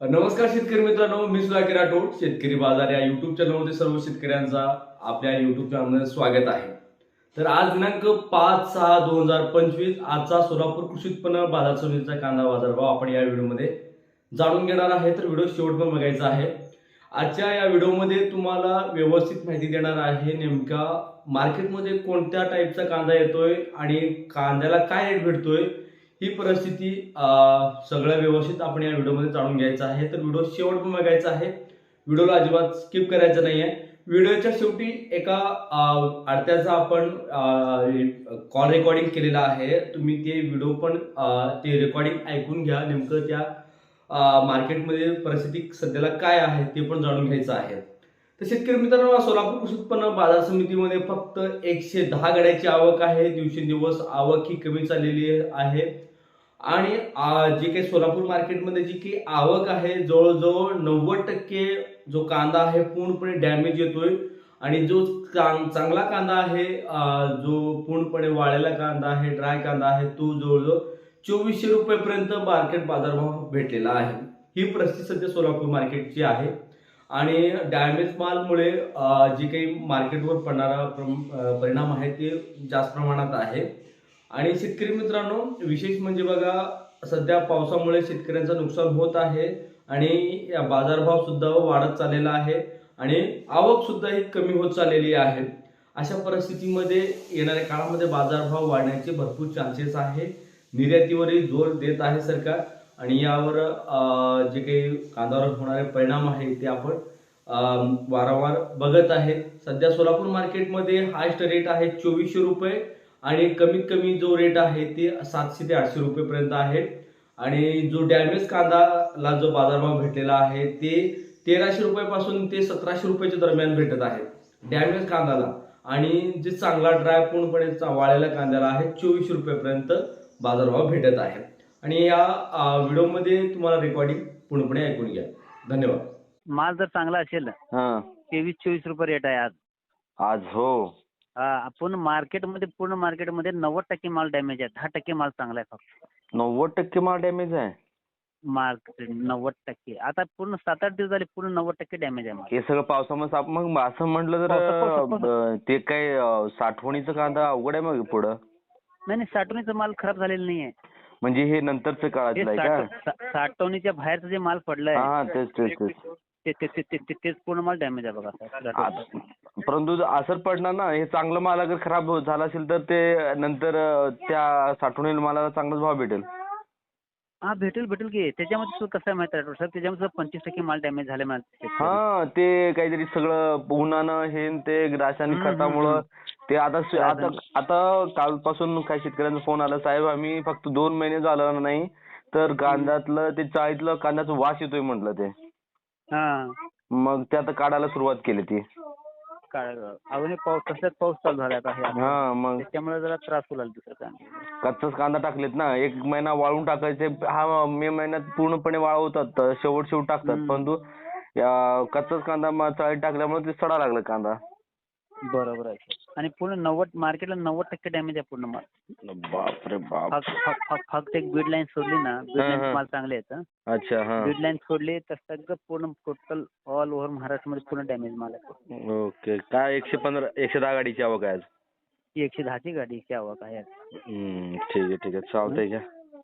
नमस्कार शेतकरी मित्रांनो मी सुधाकर राठोड शेतकरी बाजार या युट्यूब चॅनलमध्ये सर्व शेतकऱ्यांचा आपल्या युट्यूब चॅनलमध्ये स्वागत आहे. तर आज दिनांक पाच सहा दोन हजार पंचवीस आजचा सोलापूर कृषी उत्पन्न बाजार समितीचा कांदा बाजारभाव आपण या व्हिडिओमध्ये जाणून घेणार आहे. तर व्हिडिओ शेवट पण बघायचा आहे. आजच्या या व्हिडिओमध्ये तुम्हाला व्यवस्थित माहिती देणार आहे नेमका मार्केटमध्ये कोणत्या टाईपचा कांदा येतोय आणि कांद्याला काय रेट भेटतोय ही परिस्थिती सगळं व्यवस्थित आपण या व्हिडिओमध्ये जाणून घ्यायचं आहे. तर व्हिडिओ शेवट पण बघायचा आहे. व्हिडिओला अजिबात स्किप करायचं नाही आहे व्हिडिओच्या शेवटी एका आडत्याचा आपण कॉल रेकॉर्डिंग केलेला आहे. तुम्ही ते व्हिडिओ पण ते रेकॉर्डिंग ऐकून घ्या. नेमकं त्या मार्केटमध्ये परिस्थिती सध्याला काय आहे ते पण जाणून घ्यायचं आहे. तर शेतकरी मित्रांनो सोलापूर कृषी उत्पन्न बाजार समितीमध्ये फक्त एकशे दहा गाड्याची आवक आहे. दिवसेंदिवस आवक ही कमी चाललेली आहे. आणि जे काही सोलापूर मार्केटमध्ये जी काही आवक आहे जवळजवळ नव्वद टक्के जो कांदा आहे पूर्णपणे डॅमेज येतोय. आणि जो चांगला कांदा आहे जो पूर्णपणे वाळलेला कांदा आहे ड्राय कांदा आहे तो जवळजवळ चोवीसशे रुपयेपर्यंत मार्केट बाजारभाव भेटलेला आहे. ही परिस्थिती सध्या सोलापूर मार्केटची आहे. आणि डॅमेज मालमुळे जे काही मार्केटवर पडणारा परिणाम आहे ते जास्त प्रमाणात आहे. आणि शेतकरी मित्रांनो विशेष म्हणजे बघा सध्या पावसामुळे शेतकऱ्यांचं नुकसान होत आहे आणि या बाजारभाव सुद्धा वाढत चाललेला आहे आणि आवक सुद्धा ही कमी होत चाललेली आहे. अशा परिस्थितीमध्ये येणाऱ्या काळामध्ये बाजारभाव वाढण्याचे भरपूर चान्सेस आहे. निर्यातीवरही जोर देत आहे सरकार आणि यावर जे काही कांद्यावर होणारे परिणाम आहे ते आपण वारंवार बघत आहे. सध्या सोलापूर मार्केटमध्ये हायस्ट रेट आहे चोवीसशे रुपये आणि कमीत कमी जो रेट आहे ते सातशे ते आठशे रुपयेपर्यंत आहे. आणि जो डॅमेज कांदाला जो बाजारभाव भेटलेला आहे ते तेराशे रुपयापासून ते सतराशे रुपयाच्या दरम्यान भेटत आहे डॅमेज कांद्याला आणि जे चांगला ड्राय पूर्णपणे चा- वाळलेल्या कांद्याला आहे चोवीसशे रुपयापर्यंत बाजारभाव भेटत आहे. आणि या व्हिडिओमध्ये तुम्हाला रेकॉर्डिंग पूर्णपणे ऐकून घ्या. धन्यवाद. माल जर चांगला असेल हा. तेवीस चोवीस रुपये रेट आहे आज. आज हा, आपण मार्केटमध्ये पूर्ण मार्केटमध्ये नव्वद टक्के माल डॅमेज आहे. दहा टक्के माल चांगला आहे फक्त. नव्वद टक्के माल डॅमेज आहे? मार्केट नव्वद टक्के. आता पूर्ण सात आठ दिवस झाले पूर्ण नव्वद टक्के डॅमेज आहे माल. हे सगळं पावसामुळे साप मग असं म्हटलं तर पावसा- पावसा- पावसा. अं, ते काय अं, साठवणीचं कांदा अवघड आहे मग पुढं? नाही नाही साठवणीचा माल खराब झालेला नाहीये म्हणजे हे नंतरचं हे काळातलं आहे का? साठव- सा- साठवणीच्या बाहेरचं जे माल पडलाय हा तेच तेच तेच. ते- ते- ते- ते- ते- तेच पूर्ण माल डॅमेज आहे बघा. परंतु जर असर पडणार ना हे चांगलं माल अगर खराब झालं असेल तर ते नंतर त्या साठवणीला मालाला चांगलाच भाव भेटेल. हा भेटेल भेटेल की. त्याच्यामध्ये सुद्धा कसं आहे माहिती आहे सर त्याच्यामध्ये सुद्धा पंचवीस टक्के माल डॅमेज झाले माल. हा ते काहीतरी सगळं उन्हानं हे न ते रासायनिक खतामुळं ते आता. आता कालपासून काही शेतकऱ्यांचा फोन आला साहेब आम्ही फक्त दोन महिने झालं नाही तर कांद्यातलं ते चाळीतलं कांद्याचा वास येतोय म्हटलं ते. हा. मग ते आता काढायला सुरुवात केली ती. काय अजूनही पाऊस तसलाच पाऊस चालू झाला आता हे. हा मग त्याच्यामुळे जरा त्रास होऊ लागला काय नाही. कच्चाच कांदा टाकलेत ना एक महिना वाळून टाकायचे हा मे महिन्यात पूर्णपणे वाळवतात शेवट शेवट टाकतात. परंतु या कच्चाच कांदा म- चाळीत टाकल्यामुळे ते सडा लागला कांदा बरोबर आहे आणि पूर्ण नव्वद मार्केटला नव्वद टक्के डॅमेज आहे पूर्ण माल. बापरे बाप. फक्त फक्त- फक्त- फक्त एक बीड लाईन सोडली ना बीड हा. लाईन माल चांगले आहेत अच्छा हा. बीड लाईन सोडली तर सगळं पूर्ण टोटल ऑल ओव्हर महाराष्ट्रामध्ये पूर्ण डॅमेज माल आहे. ओके. काय एकशे पंधरा एकशे दहा गाडीची आवक आहे आज? ती एकशे दहाची गाडी एकशे आवक आहे. हम्म, ठीक आहे ठीक आहे. चालतंय घ्या